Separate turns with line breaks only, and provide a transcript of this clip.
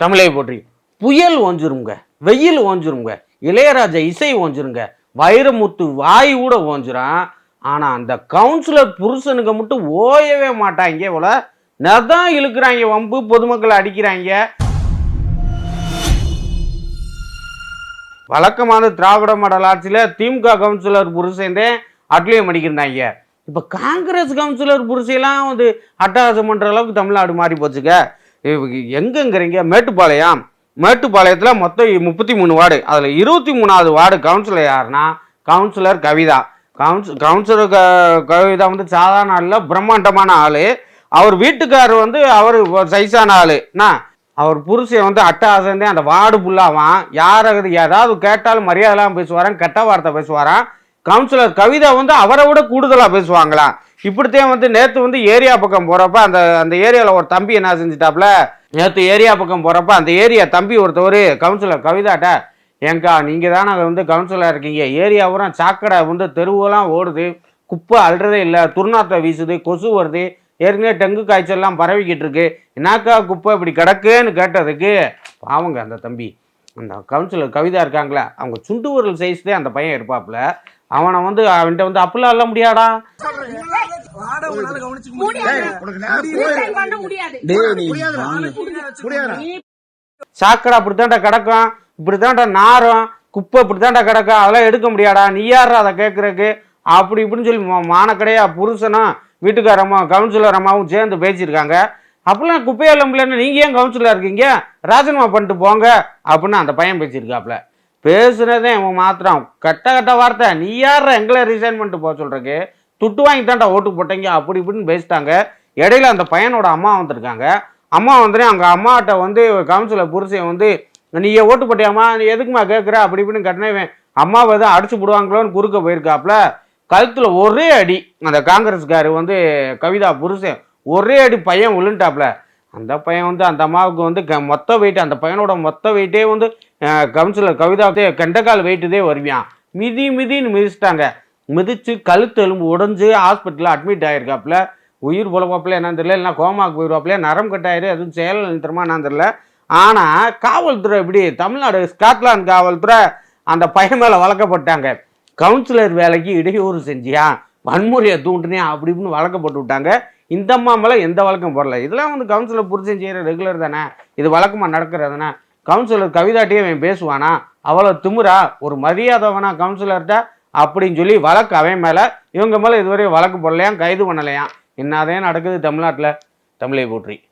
தமிழை போற்றி. புயல் ஓஞ்சிருங்க வெயில் ஓஞ்சிருங்க இளையராஜா இசை ஓஞ்சிருங்க வைரமுத்து வாய் கூட ஓஞ்சிரும் ஆனால் அந்த கவுன்சிலர் புருஷனுக்கு மட்டும் ஓயவே மாட்டாங்க இவ்வளோ நதான் இழுக்கிறாங்க வம்பு பொதுமக்களை அடிக்கிறாங்க. வழக்கமான திராவிட மாடல் ஆட்சியில் திமுக கவுன்சிலர் புருஷன் அட்லியம் அடிக்கிறாங்க இப்போ காங்கிரஸ் கவுன்சிலர் புருஷையெல்லாம் வந்து அட்டகாசம் பண்ணுற அளவுக்கு தமிழ்நாடு மாறி போச்சுங்க எங்கங்கிறீங்க? மேட்டுப்பாளையம். மேட்டுப்பாளையத்தில் மொத்தம் முப்பத்தி மூணு வார்டு. அதில் இருபத்தி மூணாவது வார்டு கவுன்சிலர் யாருன்னா கவுன்சிலர் கவிதா. கவுன்சி கவுன்சிலர் க கவிதா வந்து சாதாரண ஆள் பிரம்மாண்டமான ஆள். அவர் வீட்டுக்காரர் வந்து அவர் சைஸான ஆள். என்ன? அவர் புருஷன் வந்து அட்டகாசந்தே அந்த வார்டு ஃபுல்லாவான் யாராவது ஏதாவது கேட்டாலும் மரியாதைலாம் பேசுவாராம் கெட்ட வார்த்தை பேசுவாராம். கவுன்சிலர் கவிதா வந்து அவரை விட கூடுதலாக பேசுவாங்களாம். இப்படித்தான் வந்து நேற்று வந்து ஏரியா பக்கம் போகிறப்ப அந்த அந்த ஏரியாவில் ஒரு தம்பி என்ன செஞ்சிட்டாப்ல? நேற்று ஏரியா பக்கம் போகிறப்ப அந்த ஏரியா தம்பி ஒருத்தவர் கவுன்சிலர் கவிதாட்ட ஏங்கா நீங்கள் தானே வந்து கவுன்சிலராக இருக்கீங்க? ஏரியா பூரா சாக்கடை வந்து தெருவெல்லாம் ஓடுது குப்பை அல்றதே இல்லை துர்நாற்றம் வீசுது கொசு வருது ஏற்கனவே டெங்கு காய்ச்சல்லாம் பரவிக்கிட்டு இருக்கு. என்னக்கா குப்பை இப்படி கிடக்குன்னு கேட்டதுக்கு? பாவங்க அந்த தம்பி. அந்த கவுன்சிலர் கவிதா இருக்காங்களே அவங்க சுண்டு விரல் சைஸ் தான் அந்த பையன் இருப்பாப்புல அவனை வந்து அவன்கிட்ட வந்து அப்படிலாம் இல்ல முடியாடா? சாக்கடை அப்படித்தான்டா கிடக்கும். இப்படித்தான்டா நாரும் குப்பை இப்படித்தான்டா கிடக்கும் அதெல்லாம் எடுக்க முடியாடா. நீ யாரா அதை கேட்குறக்கு அப்படி இப்படின்னு சொல்லி மானக்கடையா புருஷனும் வீட்டுக்காரம்மா கவுன்சிலர் அம்மாவும் சேர்ந்து பேசியிருக்காங்க. அப்படிலாம் குப்பையால முடியலன்னு நீங்கள் ஏன் கவுன்சிலர் இருக்கீங்க? ராஜினாமா பண்ணிட்டு போங்க அப்படின்னு அந்த பையன் பேசியிருக்காப்புல. பேசுனதே அவன் மாத்திரம். கட்ட கட்ட வார்த்தை. நீ யார எங்களை ரிசைன் பண்ணிட்டு போக சொல்றக்கு துட்டு வாங்கி தான்டா ஓட்டு போட்டீங்க அப்படி இப்படின்னு பேசிட்டாங்க. இடையில அந்த பையனோட அம்மா வந்திருக்காங்க. அம்மா வந்துட்டு அவங்க அம்மாட்ட வந்து கவுன்சிலர் புருஷன் வந்து நீ ஓட்டு போட்டியாம்மா? நீ எதுக்குமா கேட்குற அப்படி இப்படின்னு கட்டினவன் அம்மாவை தான் அடிச்சு போடுவாங்களோன்னு குறுக்க போயிருக்காப்புல கழுத்தில் ஒரே அடி. அந்த காங்கிரஸ்கார் வந்து கவிதா புருஷன் ஒரே அடி பையன் விழுந்துட்டாப்புல அந்த பையன் வந்து அந்த அம்மாவுக்கு வந்து க- மொத்த வெயிட் அந்த பையனோட மொத்த வெயிட்டே வந்து கவுன்சிலர் கவிதாவுக்கு கெண்டக்கால் வெயிட்டுதே வருவியான் மிதி மிதின்னு மிதிச்சிட்டாங்க. மிதிச்சு கழுத்து எலும்பு உடஞ்சி ஹாஸ்பிட்டலில் அட்மிட் ஆகிருக்காப்புல உயிர் புலப்பாப்புல என்னன்னு தெரியல இல்லைனா கோமாக்கு போயிடுவாப்புல நரம் கட்டாயிரு எதுவும் செயல் நிறுத்தமா என்னன்னு தெரியல. ஆனால் காவல்துறை எப்படி தமிழ்நாடு ஸ்காட்லாந்து காவல்துறை அந்த பையன் மேலே வளர்க்கப்பட்டாங்க கவுன்சிலர் வேலைக்கு இடையூறு செஞ்சியா? வன்முறையை தூண்டுனியா? அப்படி இப்படின்னு வழக்கப்பட்டு விட்டாங்க. இந்த அம்மா மேலே எந்த வழக்கம் போடல. இதெல்லாம் வந்து கவுன்சிலர் புருஷன் செய்கிற ரெகுலர் தானே? இது வழக்கமாக நடக்கிறதுனா கவுன்சிலர் கவிதாட்டியே அவன் பேசுவானா? அவ்வளோ திமுறா ஒரு மரியாதைவனா கவுன்சிலர்கிட்ட? அப்படின்னு சொல்லி வழக்கு அவன் மேலே இவங்க மேலே இதுவரை வழக்கு போடலையாம் கைது பண்ணலையாம். என்னதே நடக்குது தமிழ்நாட்டில்? தமிழை போற்றி.